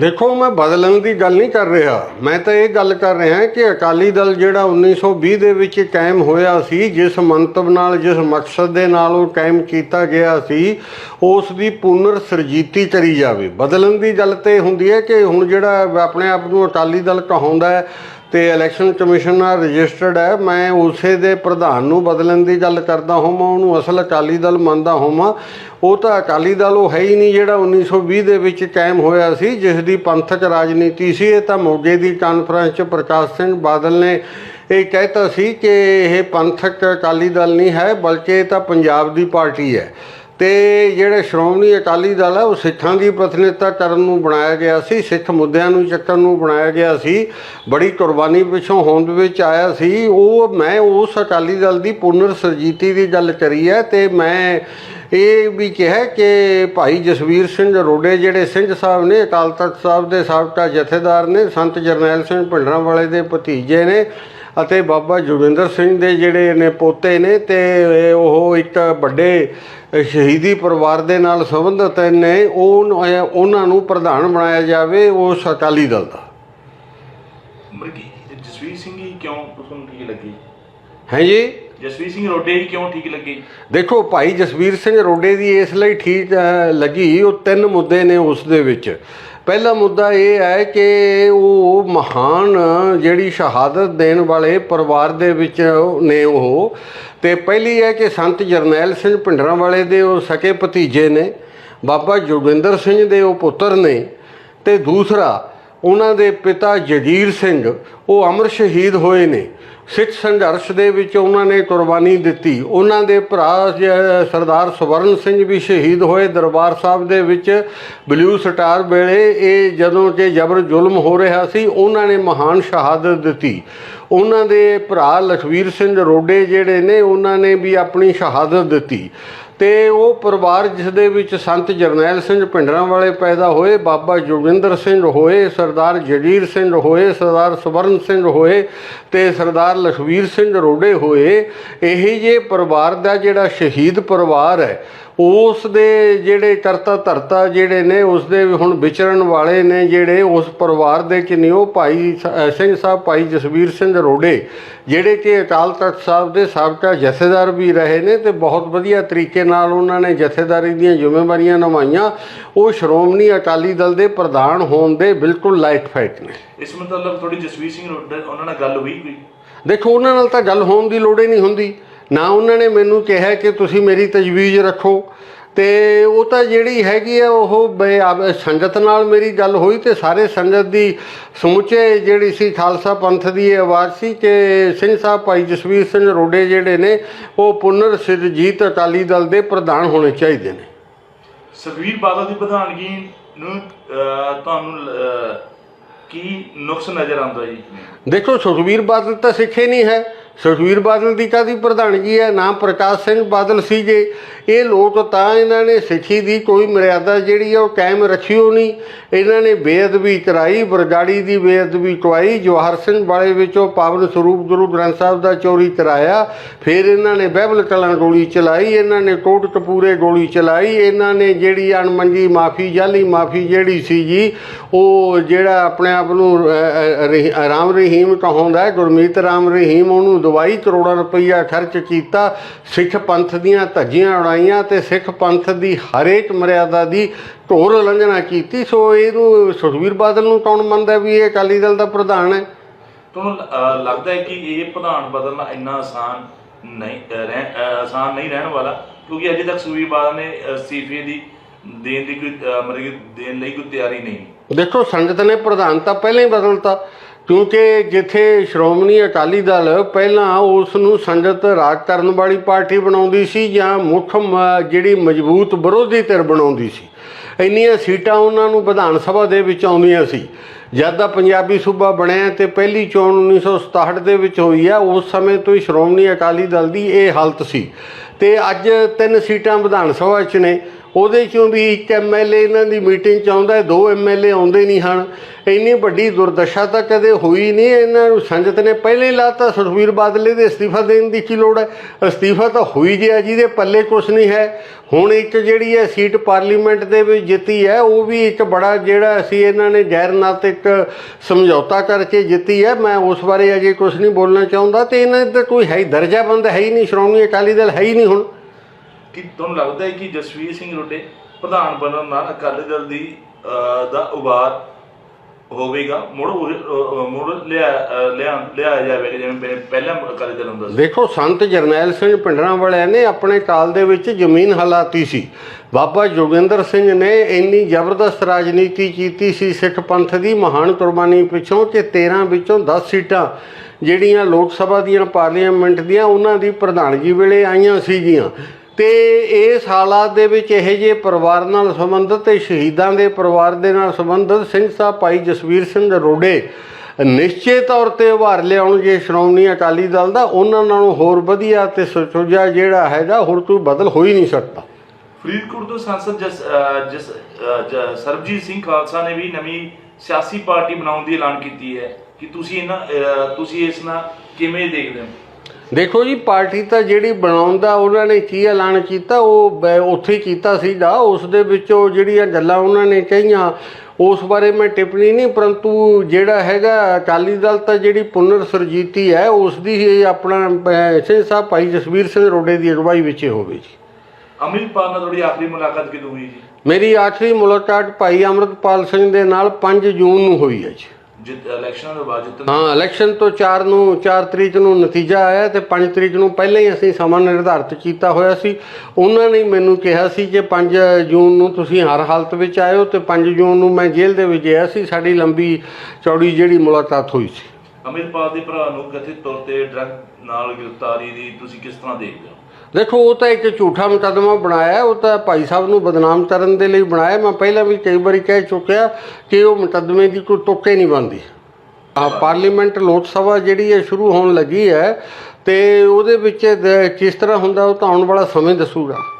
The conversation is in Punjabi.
ਦੇਖੋ, ਮੈਂ ਬਦਲਣ ਦੀ ਗੱਲ ਨਹੀਂ ਕਰ ਰਿਹਾ। ਮੈਂ ਤਾਂ ਇਹ ਗੱਲ ਕਰ ਰਿਹਾ ਕਿ ਅਕਾਲੀ ਦਲ ਜਿਹੜਾ 1920 ਦੇ ਵਿੱਚ ਕਾਇਮ ਹੋਇਆ ਸੀ, ਜਿਸ ਮੰਤਵ ਨਾਲ, ਜਿਸ ਮਕਸਦ ਦੇ ਨਾਲ ਉਹ ਕਾਇਮ ਕੀਤਾ ਗਿਆ ਸੀ, ਉਸ ਦੀ ਪੁਨਰ ਸਰਜੀਤੀ ਕਰੀ ਜਾਵੇ। ਬਦਲਣ ਦੀ ਗੱਲ ਤੇ ਹੁੰਦੀ ਹੈ ਕਿ ਹੁਣ ਜਿਹੜਾ ਆਪਣੇ ਆਪ ਨੂੰ ਅਕਾਲੀ ਦਲ ਕਹਾਉਂਦਾ ਹੈ ਤੇ ਇਲੈਕਸ਼ਨ ਕਮਿਸ਼ਨ ਨਾਲ ਰਜਿਸਟਰਡ ਹੈ। ਮੈਂ ਉਸੇ ਦੇ ਪ੍ਰਧਾਨ ਨੂੰ ਬਦਲਣ ਦੀ ਗੱਲ ਕਰਦਾ ਹੋਵਾਂ ਉਹਨੂੰ ਅਸਲ ਅਕਾਲੀ ਦਲ ਮੰਨਦਾ ਹੋਵਾਂ ਉਹ ਤਾਂ ਅਕਾਲੀ ਦਲ ਉਹ ਹੈ ਹੀ ਨਹੀਂ ਜਿਹੜਾ 1920 ਦੇ ਵਿੱਚ ਕਾਇਮ ਹੋਇਆ ਸੀ, ਜਿਸ ਦੀ ਪੰਥਕ ਰਾਜਨੀਤੀ ਸੀ। ਇਹ ਤਾਂ ਮੋਗੇ ਦੀ ਕਾਨਫਰੰਸ 'ਚ ਪ੍ਰਕਾਸ਼ ਸਿੰਘ ਬਾਦਲ ਨੇ ਇਹ ਕਹਿਤਾ ਸੀ ਕਿ ਇਹ ਪੰਥਕ ਅਕਾਲੀ ਦਲ ਨਹੀਂ ਹੈ, ਬਲਕਿ ਇਹ ਤਾਂ ਪੰਜਾਬ ਦੀ ਪਾਰਟੀ ਹੈ। ਤੇ ਜਿਹੜੇ ਸ਼੍ਰੋਮਣੀ ਅਕਾਲੀ ਦਲ ਹੈ ਉਹ ਸਿੱਖਾਂ ਦੀ ਪ੍ਰਤੀਨਿਧਤਾ ਕਰਨ ਨੂੰ ਬਣਾਇਆ ਗਿਆ ਸੀ, ਸਿੱਖ ਮੁੱਦਿਆਂ ਨੂੰ ਚੱਕਣ ਨੂੰ ਬਣਾਇਆ ਗਿਆ ਸੀ। ਬੜੀ ਕੁਰਬਾਨੀ ਪਿੱਛੋਂ ਹੋਂਦ ਵਿੱਚ ਆਇਆ ਸੀ। ਉਹ, ਮੈਂ ਉਸ ਅਕਾਲੀ ਦਲ ਦੀ ਪੁਨਰ ਸਰਜੀਤੀ ਦੀ ਗੱਲ ਕਰੀ ਹੈ ਤੇ ਮੈਂ ਇਹ ਵੀ ਕਿਹਾ ਕਿ ਭਾਈ ਜਸਵੀਰ ਸਿੰਘ ਰੋਡੇ ਜਿਹੜੇ ਸਿੰਘ ਸਾਹਿਬ ਨੇ, ਅਕਾਲ ਤਖਤ ਸਾਹਿਬ ਦੇ ਸਾਬਕਾ ਜਥੇਦਾਰ ਨੇ, ਸੰਤ ਜਰਨੈਲ ਸਿੰਘ ਭਿੰਡਰਾਂ ਵਾਲੇ ਦੇ ਭਤੀਜੇ ਨੇ ਅਤੇ ਬਾਬਾ ਜੋਗਿੰਦਰ ਸਿੰਘ ਦੇ ਜਿਹੜੇ ਨੇ ਪੋਤੇ ਨੇ ਤੇ ਉਹ ਇੱਕ ਵੱਡੇ ਸ਼ਹੀਦੀ ਪਰਿਵਾਰ ਦੇ ਨਾਲ ਸੰਬੰਧਿਤ ਨੇ ਉਹ ਉਹਨਾਂ ਨੂੰ ਪ੍ਰਧਾਨ ਬਣਾਇਆ ਜਾਵੇ ਉਸ ਅਕਾਲੀ ਦਲ ਦਾ। ਜਸਵੀਰ ਸਿੰਘ ਹੀ ਕਿਉਂ ਤੁਹਾਨੂੰ ਠੀਕ ਲੱਗੀ? ਹੈ ਜੀ? ਜਸਵੀਰ ਸਿੰਘ ਰੋਡੇ ਹੀ ਕਿਉਂ ਠੀਕ ਲੱਗੀ? ਦੇਖੋ ਭਾਈ ਜਸਵੀਰ ਸਿੰਘ ਰੋਡੇ ਦੀ ਇਸ ਲਈ ਠੀਕ ਲੱਗੀ ਉਹ ਤਿੰਨ ਮੁੱਦੇ ਨੇ ਉਸ ਦੇ ਵਿੱਚ। ਪਹਿਲਾ ਮੁੱਦਾ ਇਹ ਹੈ ਕਿ ਉਹ ਮਹਾਨ ਜਿਹੜੀ ਸ਼ਹਾਦਤ ਦੇਣ ਵਾਲੇ ਪਰਿਵਾਰ ਦੇ ਵਿੱਚ ਨੇ ਉਹ। ਤੇ ਪਹਿਲੀ ਹੈ ਕਿ ਸੰਤ ਜਰਨੈਲ ਸਿੰਘ ਭਿੰਡਰਾਂ ਵਾਲੇ ਦੇ ਉਹ ਸਕੇ ਭਤੀਜੇ ਨੇ, ਬਾਬਾ ਜੋਗਿੰਦਰ ਸਿੰਘ ਦੇ ਉਹ ਪੁੱਤਰ ਨੇ ਤੇ ਦੂਸਰਾ ਉਹਨਾਂ ਦੇ ਪਿਤਾ ਜਗੀਰ ਸਿੰਘ, ਉਹ ਅਮਰ ਸ਼ਹੀਦ ਹੋਏ ਨੇ। ਸਿੱਖ ਸੰਘਰਸ਼ ਦੇ ਵਿੱਚ ਉਹਨਾਂ ਨੇ ਕੁਰਬਾਨੀ ਦਿੱਤੀ। ਉਹਨਾਂ ਦੇ ਭਰਾ ਸਰਦਾਰ ਸਵਰਨ ਸਿੰਘ ਵੀ ਸ਼ਹੀਦ ਹੋਏ ਦਰਬਾਰ ਸਾਹਿਬ ਦੇ ਵਿੱਚ ਬਲੂ ਸਟਾਰ ਵੇਲੇ। ਇਹ ਜਦੋਂ ਕਿ ਜਬਰ ਜ਼ੁਲਮ ਹੋ ਰਿਹਾ ਸੀ, ਉਹਨਾਂ ਨੇ ਮਹਾਨ ਸ਼ਹਾਦਤ ਦਿੱਤੀ। ਉਹਨਾਂ ਦੇ ਭਰਾ ਲਖਵੀਰ ਸਿੰਘ ਰੋਡੇ ਜਿਹੜੇ ਨੇ, ਉਹਨਾਂ ਨੇ ਵੀ ਆਪਣੀ ਸ਼ਹਾਦਤ ਦਿੱਤੀ। ਤੇ ਉਹ ਪਰਿਵਾਰ ਜਿਸ ਦੇ ਵਿੱਚ ਸੰਤ ਜਰਨੈਲ ਸਿੰਘ ਭਿੰਡਰਾਂ ਵਾਲੇ ਪੈਦਾ ਹੋਏ, ਬਾਬਾ ਜੋਗਿੰਦਰ ਸਿੰਘ ਹੋਏ, ਸਰਦਾਰ ਜਗੀਰ ਸਿੰਘ ਹੋਏ, ਸਰਦਾਰ ਸਵਰਨ ਸਿੰਘ ਹੋਏ ਤੇ ਸਰਦਾਰ ਲਖਵੀਰ ਸਿੰਘ ਰੋਡੇ ਹੋਏ, ਇਹ ਜੇ ਪਰਿਵਾਰ ਦਾ ਜਿਹੜਾ ਸ਼ਹੀਦ ਪਰਿਵਾਰ ਹੈ ਉਸ ਦੇ ਜਿਹੜੇ ਕਰਤਾ ਧਰਤਾ ਜਿਹੜੇ ਨੇ ਉਸ ਦੇ ਹੁਣ ਵਿਚਰਨ ਵਾਲੇ ਨੇ ਜਿਹੜੇ ਉਸ ਪਰਿਵਾਰ ਦੇ ਕਿ ਉਹ ਭਾਈ ਸਿੰਘ ਸਾਹਿਬ ਭਾਈ ਜਸਵੀਰ ਸਿੰਘ ਰੋਡੇ ਜਿਹੜੇ ਕਿ ਅਕਾਲ ਤਖਤ ਸਾਹਿਬ ਦੇ ਸਾਬਕਾ ਜਥੇਦਾਰ ਵੀ ਰਹੇ ਨੇ ਤੇ ਬਹੁਤ ਵਧੀਆ ਤਰੀਕੇ ਨਾਲ ਉਹਨਾਂ ਨੇ ਜਥੇਦਾਰੀ ਦੀਆਂ ਜ਼ਿੰਮੇਵਾਰੀਆਂ ਨਿਭਾਈਆਂ। ਉਹ ਸ਼੍ਰੋਮਣੀ ਅਕਾਲੀ ਦਲ ਦੇ ਪ੍ਰਧਾਨ ਹੋਣ ਦੇ ਬਿਲਕੁਲ ਲਾਇਕ ਫਾਈਟ ਨੇ। ਇਸ ਮਤਲਬ ਥੋੜੀ ਜਸਵੀਰ ਸਿੰਘ ਰੋਡੇ ਉਹਨਾਂ ਨਾਲ ਗੱਲ ਹੋਈ ਕੋਈ? ਦੇਖੋ ਉਹਨਾਂ ਨਾਲ ਤਾਂ ਗੱਲ ਹੋਣ ਦੀ ਲੋੜ ਹੀ ਨਹੀਂ ਹੁੰਦੀ। ਨਾ ਉਹਨਾਂ ਨੇ ਮੈਨੂੰ ਕਿਹਾ ਕਿ ਤੁਸੀਂ ਮੇਰੀ ਤਜਵੀਜ਼ ਰੱਖੋ। ਤੇ ਉਹ ਤਾਂ ਜਿਹੜੀ ਹੈਗੀ ਆ ਉਹ ਸੰਗਤ ਨਾਲ ਮੇਰੀ ਗੱਲ ਹੋਈ ਤੇ ਸਾਰੇ ਸੰਗਤ ਦੀ ਸਮੁੱਚੇ ਜਿਹੜੀ ਸੀ ਖਾਲਸਾ ਪੰਥ ਦੀ ਇਹ ਆਵਾਜ਼ ਸੀ ਕਿ ਸਿੰਘ ਸਾਹਿਬ ਭਾਈ ਜਸਵੀਰ ਸਿੰਘ ਰੋਡੇ ਜਿਹੜੇ ਨੇ ਉਹ ਪੁਨਰ ਸਿਰਜੀਤ ਅਕਾਲੀ ਦਲ ਦੇ ਪ੍ਰਧਾਨ ਹੋਣੇ ਚਾਹੀਦੇ ਨੇ। ਸੁਖਵੀਰ ਬਾਦਲ ਦੀ ਪ੍ਰਧਾਨਗੀ ਨੂੰ ਤੁਹਾਨੂੰ ਕੀ ਨੁਕਸ ਨਜ਼ਰ ਆਉਂਦਾ ਜੀ? ਦੇਖੋ ਸੁਖਬੀਰ ਬਾਦਲ ਤਾਂ ਸਿੱਖੇ ਨਹੀਂ ਹੈ। ਸੁਖਬੀਰ ਬਾਦਲ ਦੀ ਕਾਦੀ ਪ੍ਰਧਾਨਗੀ ਹੈ? ਨਾ ਪ੍ਰਕਾਸ਼ ਸਿੰਘ ਬਾਦਲ ਸੀਗੇ। ਇਹ ਲੋਕ ਤਾਂ ਇਹਨਾਂ ਨੇ ਸਿੱਖੀ ਦੀ ਕੋਈ ਮਰਿਆਦਾ ਜਿਹੜੀ ਆ ਉਹ ਕਾਇਮ ਰੱਖੀ ਹੋ ਨਹੀਂ। ਇਹਨਾਂ ਨੇ ਬੇਅਦਬੀ ਕਰਾਈ, ਬਰਗਾੜੀ ਦੀ ਬੇਅਦਬੀ ਕਰਾਈ ਜਵਾਹਰ ਸਿੰਘ ਵਾਲੇ ਵਿੱਚੋਂ ਪਾਵਨ ਸਰੂਪ ਗੁਰੂ ਗ੍ਰੰਥ ਸਾਹਿਬ ਦਾ ਚੋਰੀ ਕਰਾਇਆ। ਫਿਰ ਇਹਨਾਂ ਨੇ ਬਹਿਬਲ ਕਲਾਂ ਗੋਲੀ ਚਲਾਈ, ਇਹਨਾਂ ਨੇ ਕੋਟ ਕਪੂਰੇ ਗੋਲੀ ਚਲਾਈ। ਇਹਨਾਂ ਨੇ ਜਿਹੜੀ ਅਣਮੰਗੀ ਮਾਫੀ, ਜਾਲੀ ਮਾਫੀ ਜਿਹੜੀ ਸੀ ਜੀ ਉਹ ਜਿਹੜਾ ਆਪਣੇ ਆਪ ਨੂੰ ਰਾਮ ਰਹੀਮ ਕਹਾਉਂਦਾ ਗੁਰਮੀਤ ਰਾਮ ਰਹੀਮ, ਉਹਨੂੰ ਦਵਾਈ ਕਰੋੜਾਂ ਰੁਪਈਆ ਖਰਚ ਕੀਤਾ ਸਿੱਖ ਪੰਥ ਦੀਆਂ ਧੱਜੀਆਂ ਉਡਾਈਆਂ ਤੇ ਸਿੱਖ ਪੰਥ ਦੀ ਹਰੇਕ ਮਰਿਆਦਾ ਦੀ ਢੋਰ ਉਲੰਘਣਾ ਕੀਤੀ। ਸੋ ਇਹਨੂੰ ਸੁਖਬੀਰ ਬਾਦਲ ਨੂੰ ਕੌਣ ਮੰਨਦਾ ਵੀ ਇਹ ਅਕਾਲੀ ਦਲ ਦਾ ਪ੍ਰਧਾਨ ਹੈ? ਤੁਹਾਨੂੰ ਲੱਗਦਾ ਹੈ ਕਿ ਇਹ ਪ੍ਰਧਾਨ ਬਦਲਣਾ ਇੰਨਾ ਆਸਾਨ ਨਹੀਂ ਆਸਾਨ ਨਹੀਂ ਰਹਿਣ ਵਾਲਾ? ਕਿਉਂਕਿ ਅਜੇ ਤੱਕ ਸੁਖਵੀਰ ਬਾਦਲ ਨੇ ਅਸਤੀਫੇ ਦੀ ਦੇਣ ਦੀ ਕੋਈ ਮਤਲਬ ਦੇਣ ਲਈ ਕੋਈ ਤਿਆਰੀ ਨਹੀਂ। ਦੇਖੋ ਸੰਗਤ ਨੇ ਪ੍ਰਧਾਨ ਤਾਂ ਪਹਿਲਾਂ ਹੀ ਬਦਲਤਾ। ਕਿਉਂਕਿ ਜਿੱਥੇ ਸ਼੍ਰੋਮਣੀ ਅਕਾਲੀ ਦਲ ਪਹਿਲਾਂ ਉਸ ਨੂੰ ਸੰਗਤ ਰਾਜ ਕਰਨ ਵਾਲੀ ਪਾਰਟੀ ਬਣਾਉਂਦੀ ਸੀ ਜਾਂ ਮੁੱਖ ਮ- ਜਿਹੜੀ ਮਜ਼ਬੂਤ ਵਿਰੋਧੀ ਧਿਰ ਬਣਾਉਂਦੀ ਸੀ, ਇੰਨੀਆਂ ਸੀਟਾਂ ਉਹਨਾਂ ਨੂੰ ਵਿਧਾਨ ਸਭਾ ਦੇ ਵਿੱਚ ਆਉਂਦੀਆਂ ਸੀ। ਜਦ ਦਾ ਪੰਜਾਬੀ ਸੂਬਾ ਬਣਿਆ ਤੇ ਪਹਿਲੀ ਚੋਣ 1967 ਦੇ ਵਿੱਚ ਹੋਈ ਆ, ਉਸ ਸਮੇਂ ਤੋਂ ਹੀ ਸ਼੍ਰੋਮਣੀ ਅਕਾਲੀ ਦਲ ਦੀ ਇਹ ਹਾਲਤ ਸੀ। ਤੇ ਅੱਜ ਤਿੰਨ ਸੀਟਾਂ ਵਿਧਾਨ ਸਭਾ 'ਚ ਨੇ। ਉਹਦੇ ਚੋਂ ਵੀ ਇੱਕ ਐਮਐਲਏ ਇਹਨਾਂ ਦੀ ਮੀਟਿੰਗ ਚ ਆਉਂਦਾ ਹੈ, ਦੋ ਐਮਐਲਏ ਆਉਂਦੇ ਨਹੀਂ ਹਨ। ਇੰਨੀ ਵੱਡੀ ਦੁਰਦਸ਼ਾ ਤਾਂ ਕਦੇ ਹੋਈ ਨਹੀਂ ਇਹਨਾਂ ਨੂੰ ਸੰਗਤ ਨੇ ਪਹਿਲੇ ਹੀ ਲਾਤਾ ਸੁਖਬੀਰ ਬਾਦਲੇ ਦੇ ਅਸਤੀਫਾ ਦੇਣ ਦੀ ਕੀ ਲੋੜ ਹੈ? ਅਸਤੀਫਾ ਤਾਂ ਹੋਈ ਗਿਆ ਜਿਹਦੇ ਪੱਲੇ ਕੁਛ ਨਹੀਂ ਹੈ। ਹੁਣ ਇੱਕ ਜਿਹੜੀ ਹੈ ਸੀਟ ਪਾਰਲੀਮੈਂਟ ਦੇ ਵਿੱਚ ਜਿੱਤੀ ਹੈ ਉਹ ਵੀ ਇੱਕ ਬੜਾ ਜਿਹੜਾ ਅਸੀਂ ਇਹਨਾਂ ਨੇ ਗੈਰਨਾਤਿਕ ਸਮਝੌਤਾ ਕਰਕੇ ਜਿੱਤੀ ਹੈ। ਮੈਂ ਉਸ ਬਾਰੇ ਅਜੇ ਕੁਝ ਨਹੀਂ ਬੋਲਣਾ ਚਾਹੁੰਦਾ ਤੇ ਇਹਨਾਂ ਦਾ ਕੋਈ ਹੈ ਦਰਜਾਬੰਦ ਹੈ ਹੀ ਨਹੀਂ ਸ਼੍ਰੋਮਣੀ ਅਕਾਲੀ ਦਲ ਹੈ ਹੀ ਨਹੀਂ ਹੁਣ। ਕਿ ਤੁਹਾਨੂੰ ਲੱਗਦਾ ਹੈ ਕਿ ਜਸਵੀਰ ਸਿੰਘ ਰੋਡੇ ਪ੍ਰਧਾਨ ਬਣਨ ਨਾਲ ਅਕਾਲੀ ਦਲ ਦੀ ਦਾ ਉਭਾਰ ਹੋਵੇਗਾ? ਮੁੜ ਮੁੜ ਲਿਆ ਲਿਆ ਜਾਵੇਗਾ, ਜਿਵੇਂ ਪਹਿਲਾਂ ਅਕਾਲੀ ਦਲ ਹੁੰਦਾ ਸੀ ਦੇਖੋ ਸੰਤ ਜਰਨੈਲ ਸਿੰਘ ਪਿੰਡਰਾਂ ਵਾਲਿਆਂ ਨੇ ਆਪਣੇ ਕਾਲ ਦੇ ਵਿੱਚ ਜ਼ਮੀਨ ਹਲਾਤੀ ਸੀ। ਬਾਬਾ ਜੋਗਿੰਦਰ ਸਿੰਘ ਨੇ ਇੰਨੀ ਜ਼ਬਰਦਸਤ ਰਾਜਨੀਤੀ ਕੀਤੀ ਸੀ, ਸਿੱਖ ਪੰਥ ਦੀ ਮਹਾਨ ਕੁਰਬਾਨੀ ਪਿੱਛੋਂ ਕਿ 13 ਵਿੱਚੋਂ 10 ਸੀਟਾਂ ਜਿਹੜੀਆਂ ਲੋਕ ਸਭਾ ਦੀਆਂ, ਪਾਰਲੀਮੈਂਟ ਦੀਆਂ, ਉਹਨਾਂ ਦੀ ਪ੍ਰਧਾਨਗੀ ਵੇਲੇ ਆਈਆਂ ਸੀਗੀਆਂ। ਤੇ ਇਸ ਹਾਲਾਤ ਦੇ ਵਿੱਚ ਇਹ ਜੇ ਪਰਿਵਾਰ ਨਾਲ ਸੰਬੰਧਿਤ ਤੇ ਸ਼ਹੀਦਾਂ ਦੇ ਪਰਿਵਾਰ ਦੇ ਨਾਲ ਸੰਬੰਧਿਤ ਸਿੰਘ ਸਾਹਿਬ ਭਾਈ ਜਸਵੀਰ ਸਿੰਘ ਰੋਡੇ ਨਿਸ਼ਚੇ ਤੌਰ ਤੇ ਉਭਾਰ ਲਿਆਉਣਗੇ ਸ਼੍ਰੋਮਣੀ ਅਕਾਲੀ ਦਲ ਦਾ ਉਹਨਾਂ ਨਾਲੋਂ ਹੋਰ ਵਧੀਆ ਤੇ ਸੁਚੱਜਾ ਜਿਹੜਾ ਹੈਗਾ ਹੋਰ ਕੋਈ ਬਦਲ ਹੋ ਹੀ ਨਹੀਂ ਸਕਦਾ। ਫਰੀਦਕੋਟ ਤੋਂ ਸੰਸਦ ਜਸ ਅਹ, ਸਰਬਜੀਤ ਸਿੰਘ ਖਾਲਸਾ ਨੇ ਵੀ ਨਵੀਂ ਸਿਆਸੀ ਪਾਰਟੀ ਬਣਾਉਣ ਦੀ ਐਲਾਨ ਕੀਤੀ ਹੈ। ਕਿ ਤੁਸੀਂ ਇਹਨਾਂ ਤੁਸੀਂ ਇਸ ਨਾਲ ਕਿਵੇਂ ਦੇਖਦੇ ਹੋ? ਦੇਖੋ ਜੀ ਪਾਰਟੀ ਤਾਂ ਜਿਹੜੀ ਬਣਾਉਣ ਦਾ ਉਹਨਾਂ ਨੇ ਕੀ ਐਲਾਨ ਕੀਤਾ ਉਹ ਉੱਥੇ ਹੀ ਕੀਤਾ ਸੀਗਾ। ਉਸ ਦੇ ਵਿੱਚੋਂ ਜਿਹੜੀਆਂ ਗੱਲਾਂ ਉਹਨਾਂ ਨੇ ਕਹੀਆਂ ਉਸ ਬਾਰੇ ਮੈਂ ਟਿੱਪਣੀ ਨਹੀਂ ਪਰੰਤੂ ਜਿਹੜਾ ਹੈਗਾ ਅਕਾਲੀ ਦਲ ਤਾਂ ਜਿਹੜੀ ਪੁਨਰ ਸਰਜੀਤੀ ਹੈ ਉਸ ਦੀ ਹੀ ਆਪਣਾ ਸਿੰਘ ਸਾਹਿਬ ਭਾਈ ਜਸਵੀਰ ਸਿੰਘ ਰੋਡੇ ਦੀ ਅਗਵਾਈ ਵਿੱਚ ਹੋਵੇ ਜੀ। ਅਮਿਤਪਾਲ ਨਾਲ ਤੁਹਾਡੀ ਆਖਰੀ ਮੁਲਾਕਾਤ ਕਿਦੋਂ ਹੋਈ ਜੀ? ਮੇਰੀ ਆਖਰੀ ਮੁਲਾਕਾਤ ਭਾਈ ਅਮਰਤਪਾਲ ਸਿੰਘ ਦੇ ਨਾਲ 5 ਜੂਨ ਨੂੰ ਹੋਈ ਹੈ ਜੀ। ਜਿੱਤ ਇਲੈਕਸ਼ਨਾਂ ਤੋਂ ਬਾਅਦ ਜਿੱਤਣ ਹਾਂ ਇਲੈਕਸ਼ਨ ਤੋਂ 4 ਨੂੰ 4 ਤਰੀਕ ਨੂੰ ਨਤੀਜਾ ਆਇਆ ਤੇ 5 ਤਰੀਕ ਨੂੰ ਪਹਿਲਾਂ ਹੀ ਅਸੀਂ ਸਮਾਂ ਨਿਰਧਾਰਿਤ ਕੀਤਾ ਹੋਇਆ ਸੀ। ਉਹਨਾਂ ਨੇ ਮੈਨੂੰ ਕਿਹਾ ਸੀ ਕਿ 5 ਜੂਨ ਨੂੰ ਤੁਸੀਂ ਹਰ ਹਾਲਤ ਵਿੱਚ ਆਇਓ ਤੇ 5 ਜੂਨ ਨੂੰ ਮੈਂ ਜੇਲ੍ਹ ਦੇ ਵਿੱਚ ਗਿਆ ਸੀ। ਸਾਡੀ ਲੰਬੀ ਚੌੜੀ ਜਿਹੜੀ ਮੁਲਾਕਾਤ ਹੋਈ ਸੀ। ਅਮਿਤਪਾਲ ਦੇ ਭਰਾ ਨੂੰ ਕਥਿਤ ਤੌਰ ਤੇ ਡਰੱਗ ਨਾਲ ਗ੍ਰਿਫਤਾਰੀ ਦੀ ਤੁਸੀਂ ਕਿਸ ਤਰ੍ਹਾਂ ਦੇਖਦੇ ਹੋ? ਦੇਖੋ, ਉਹ ਤਾਂ ਇੱਕ ਝੂਠਾ ਮੁਕੱਦਮਾ ਬਣਾਇਆ ਉਹ ਤਾਂ ਭਾਈ ਸਾਹਿਬ ਨੂੰ ਬਦਨਾਮ ਕਰਨ ਦੇ ਲਈ ਬਣਾਇਆ ਮੈਂ ਪਹਿਲਾਂ ਵੀ ਕਈ ਵਾਰੀ ਕਹਿ ਚੁੱਕਿਆ ਕਿ ਉਹ ਮੁਕੱਦਮੇ ਦੀ ਕੋਈ ਤੁੱਕੇ ਨਹੀਂ ਬਣਦੀ ਆ ਪਾਰਲੀਮੈਂਟ ਲੋਕ ਸਭਾ ਜਿਹੜੀ ਹੈ, ਸ਼ੁਰੂ ਹੋਣ ਲੱਗੀ ਹੈ ਤੇ ਉਹਦੇ ਵਿੱਚ ਦ- ਕਿਸ ਤਰ੍ਹਾਂ ਹੁੰਦਾ ਉਹ ਤਾਂ ਆਉਣ ਵਾਲਾ ਸਮੇਂ ਦੱਸੂਗਾ।